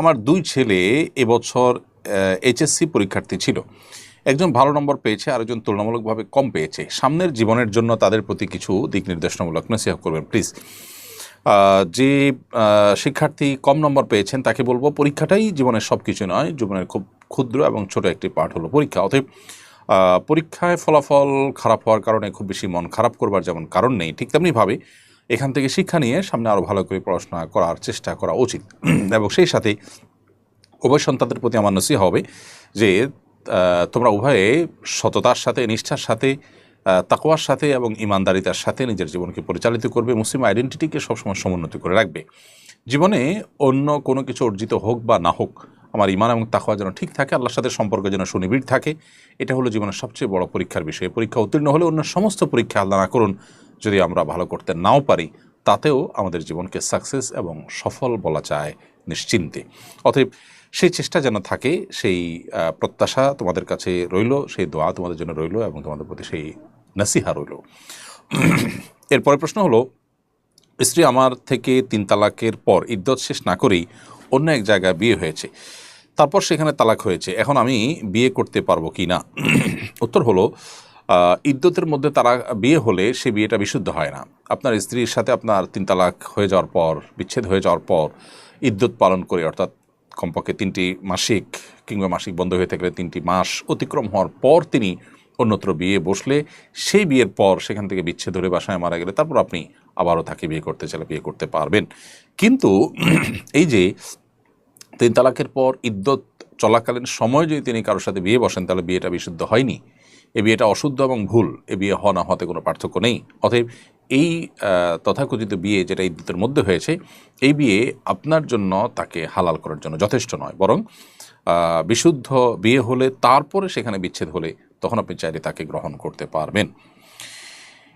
আমার দুই ছেলে এবছর এইচএসসি পরীক্ষার্থী ছিল। একজন ভালো নম্বর পেয়েছে, আরেকজন তুলনামূলকভাবে কম পেয়েছে। সামনের জীবনের জন্য তাদের প্রতি কিছু দিক নির্দেশনামূলক নসিহা করবেন, প্লিজ। যে শিক্ষার্থী কম নম্বর পেয়েছেন, তাকে বলব পরীক্ষাটাই জীবনের সব কিছু নয়, জীবনের খুব ক্ষুদ্র এবং ছোট একটি পার্ট হলো পরীক্ষা। অতএব পরীক্ষায় ফলাফল খারাপ হওয়ার কারণে খুব বেশি মন খারাপ করবার যেমন কারণ নেই, ঠিক তেমনিভাবে এখান থেকে শিক্ষা নিয়ে সামনে আরও ভালো করে পড়াশোনা করার চেষ্টা করা উচিত। এবং সেই সাথে উভয় সন্তানদের প্রতি আমার নসিহা হবে যে তোমরা উভয়ে সততার সাথে, নিষ্ঠার সাথে তাকোয়ার সাথে এবং ইমানদারিতার সাথে নিজের জীবনকে পরিচালিত করবে, মুসলিম আইডেন্টিটিকে সবসময় সমুন্নতি করে রাখবে। জীবনে অন্য কোনো কিছু অর্জিত হোক বা না হোক, আমার ইমান এবং তাকওয়া যেন ঠিক থাকে, আল্লাহর সাথে সম্পর্ক যেন সুনিবিড় থাকে, এটা হলো জীবনের সবচেয়ে বড় পরীক্ষার বিষয়। পরীক্ষা উত্তীর্ণ হলে অন্য সমস্ত পরীক্ষা আল্লাহ না করুন যদি আমরা ভালো করতে নাও পারি, তাতেও আমাদের জীবনকে সাকসেস এবং সফল বলা যায় নিশ্চিন্তে। অতএব সেই চেষ্টা যেন থাকে, সেই প্রত্যাশা তোমাদের কাছে রইল, সেই দোয়া তোমাদের জন্য রইল এবং তোমাদের প্রতি সেই নাসিহা রইল। এরপরে প্রশ্ন হলো, স্ত্রী আমার থেকে তিন তালাকের পর ইদ্যত শেষ না করেই অন্য এক জায়গায় বিয়ে হয়েছে। তারপর সেখানে তালাক হয়েছে। এখন আমি বিয়ে করতে পারব কি না উত্তর হলো ইদ্যতের মধ্যে তারা বিয়ে হলে সে বিয়েটা বিশুদ্ধ হয় না। আপনার স্ত্রীর সাথে আপনার তিন তালাক হয়ে যাওয়ার পর, বিচ্ছেদ হয়ে যাওয়ার পর ইদ্যত পালন করে, অর্থাৎ কমপক্ষে তিনটি মাসিক কিংবা মাসিক বন্ধ হয়ে থাকলে তিনটি মাস অতিক্রম হওয়ার পর তিনি অন্যত্র বিয়ে বসলে, সেই বিয়ের পর সেখান থেকে বিচ্ছেদ ধরে বাসায় মারা গেলে তারপর আপনি আবারও তাকে বিয়ে করতে চাইলে বিয়ে করতে পারবেন। কিন্তু এই যে তিন তালাকের পর ইদ্যত চলাকালীন সময় যদি তিনি কারোর সাথে বিয়ে বসেন, তাহলে বিয়েটা বিশুদ্ধ হয়নি। এই বিয়েটা অশুদ্ধ এবং ভুল, এ বিয়ে হওয়া না হতে কোনো পার্থক্য নেই। অতএব এই তথাকথিত বিয়ে যেটা ইদ্যতের মধ্যে হয়েছে, এই বিয়ে আপনার জন্য তাকে হালাল করার জন্য যথেষ্ট নয়। বরং বিশুদ্ধ বিয়ে হলে, তারপরে সেখানে বিচ্ছেদ হলে তখন আপনি চাইলে তাকে গ্রহণ করতে পারবেন।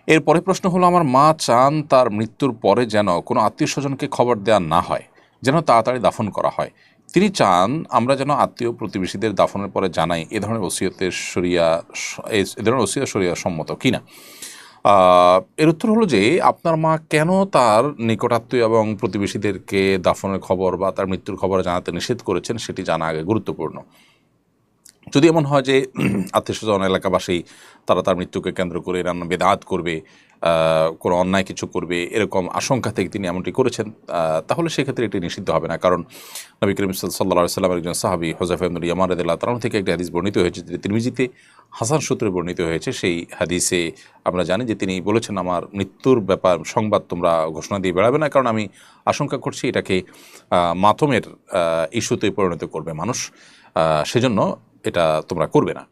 এরপরে প্রশ্ন হলো, আমার মা চান তার মৃত্যুর পরে যেন কোনো আত্মীয় স্বজনকে খবর দেওয়া না হয়, যেন তাড়াতাড়ি দাফন করা হয়। তিনি চান আমরা যেন আত্মীয় প্রতিবেশীদের দাফনের পরে জানাই এ ধরনের ওসিয়তের সরিয়া এ- ধরনের ওসিয়ত সরিয়া সম্মত কিনা। এর উত্তর হলো যে আপনার মা কেন তার নিকটাত্মীয় এবং প্রতিবেশীদেরকে দাফনের খবর বা তার মৃত্যুর খবর জানাতে নিষেধ করেছেন সেটি জানা আগে গুরুত্বপূর্ণ। যদি এমন হয় যে আত্মীয় স্বজন, এলাকাবাসী তারা তার মৃত্যুকে কেন্দ্র করে রান্না বেদাত করবে কোনো অন্যায় কিছু করবে, এরকম আশঙ্কা থেকে তিনি এমনটি করেছেন তাহলে সেক্ষেত্রে এটি নিষিদ্ধ হবে না। কারণ নবী করিম সাল্লাহ সাল্লামের একজন সাহাবি হোজাফেমুল ইয়ামার রদুল্লাহ তালাম থেকে একটি হাদিস বর্ণিত হয়েছে যে তিরমিজিতে হাসান সূত্রে বর্ণিত হয়েছে। সেই হাদিসে আমরা জানি যে তিনি বলেছেন, আমার মৃত্যুর ব্যাপার সংবাদ তোমরা ঘোষণা দিয়ে বেড়াবে না, কারণ আমি আশঙ্কা করছি এটাকে মাতমের ইস্যুতে পরিণত করবে মানুষ সেজন্য এটা তোমরা করবে না।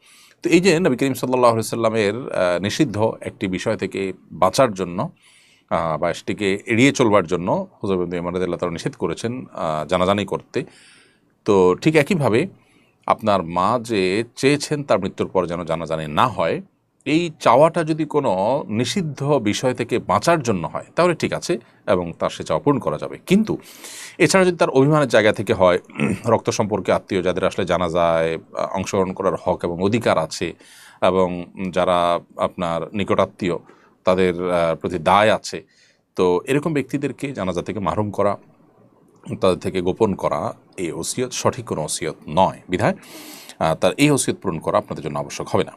তো এই যে নবী করিম সাল্লাহ সাল্লামের নিষিদ্ধ একটি বিষয় থেকে বাঁচার জন্য বা সেটিকে এড়িয়ে চলবার জন্য হুজুরবন্দি ইমারদুল্লাহ তারা নিষেধ করেছেন জানাজানি করতে। তো ঠিক একইভাবে আপনার মা যে চেয়েছেন তার মৃত্যুর পর যেন জানাজানি না হয় এই চাওয়াটা যদি কোনো নিষিদ্ধ বিষয় থেকে বাঁচার জন্য হয়, তাহলে ঠিক আছে এবং তার সে চাওয়া পূরণ করা যাবে। কিন্তু এছাড়া যদি তার অভিমানের জায়গা থেকে হয়, রক্ত সম্পর্কে আত্মীয় যাদের আসলে জানা যায়, অংশগ্রহণ করার হক এবং অধিকার আছে এবং যারা আপনার নিকটাত্মীয় তাদের প্রতি দায় আছে, তো এরকম ব্যক্তিদেরকে জানাজা থেকে মাহরুম করা, তাদের থেকে গোপন করা, এই ওসিয়ত সঠিক কোনো ওসিয়ত নয়। বিধায় তার এই ওসিয়ত পূরণ করা আপনাদের জন্য আবশ্যক হবে না।